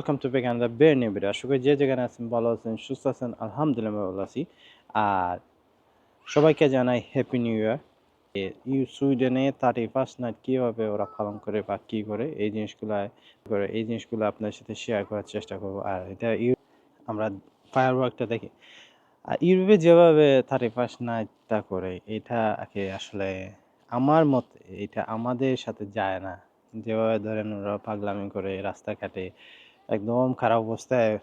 Welcome to বেগান the বের video আশা করি যে যেখানে আছেন, ভালো আছেন, সুস্থ আছেন, আলহামদুলিল্লাহ ভালো আছি। আর সবাইকে জানাই হ্যাপি নিউ ইয়ার ইউ সুইডেনে থার্টি ফার্স্ট নাইট কীভাবে ওরা পালন করে বা কী করে, এই জিনিসগুলো করে, এই জিনিসগুলো আপনার সাথে শেয়ার করার চেষ্টা করব। আর এটা ইউ আমরা ফায়ার ওয়ার্কটা দেখি। আর ইউরোপে যেভাবে থার্টি ফার্স্ট নাইটটা করে, এটা আসলে আমার মতে, এটা আমাদের সাথে যায় না। যেভাবে ধরেন ওরা পাগলামি করে রাস্তাঘাটে একদম খারাপ অবস্থায়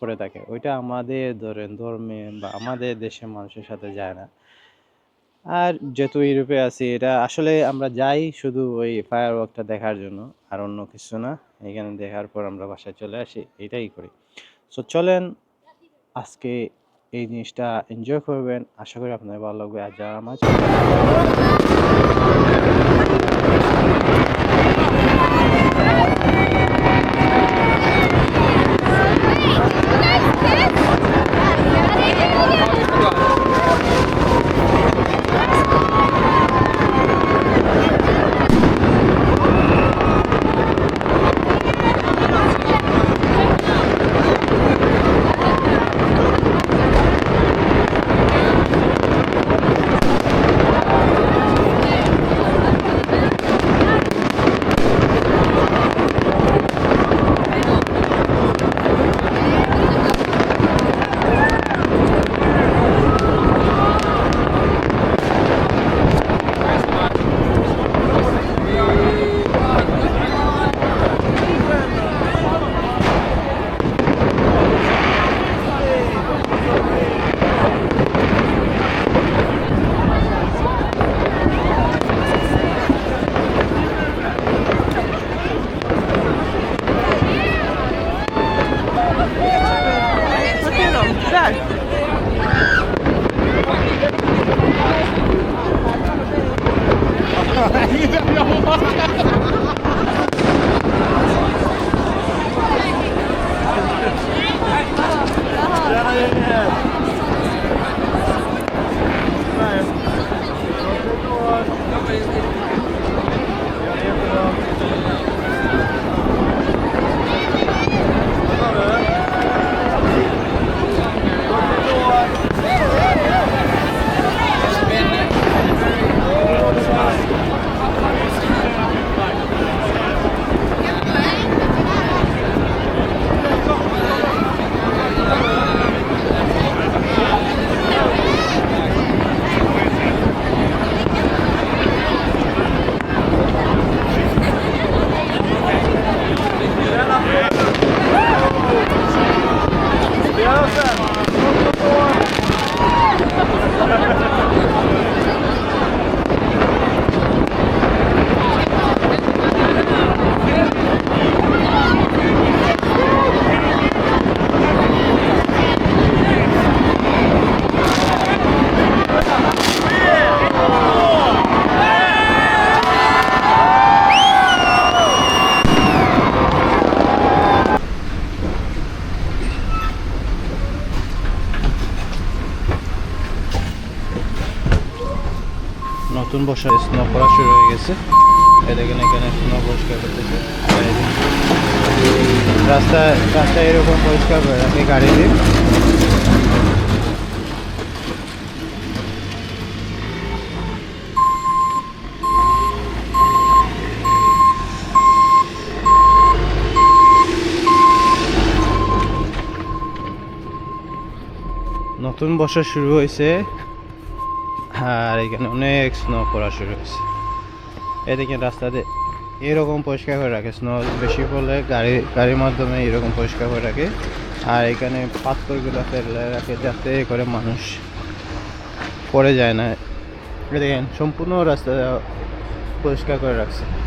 পড়ে থাকে। ওইটা আমাদের ধরেন ধর্মে বা আমাদের দেশের মানুষের সাথে যায় না। আর যেহেতু ইউরোপে আছি, এটা আসলে আমরা যাই শুধু ওই ফায়ার ওয়ার্কটা দেখার জন্য, আর অন্য কিছু না। এখানে দেখার পর আমরা বাসায় চলে আসি, এটাই করি। সো চলেন আজকে এই জিনিসটা এনজয় করবেন। আশা করি আপনাদের ভালো লাগবে। আর যারা আমার নতুন বর্ষার স্নো করা শুরু হয়ে গেছে। দেখেন এখানে স্নো পরিষ্কার করতেছে রাস্তা রাস্তা এরকম পরিষ্কার করে রাখে গাড়ি দিয়ে। নতুন বছর শুরু হয়েছে। আর এখানে অনেক স্নো পড়া শুরু হয়েছে। এদিকে রাস্তাতে এরকম পরিষ্কার করে রাখে। স্নো বেশি পড়লে গাড়ি, গাড়ির মাধ্যমে এরকম পরিষ্কার করে রাখে। আর এখানে পাথরগুলো ফেলে রাখে যাতে করে মানুষ পড়ে যায় না। দেখেন সম্পূর্ণ রাস্তা পরিষ্কার করে রাখছে।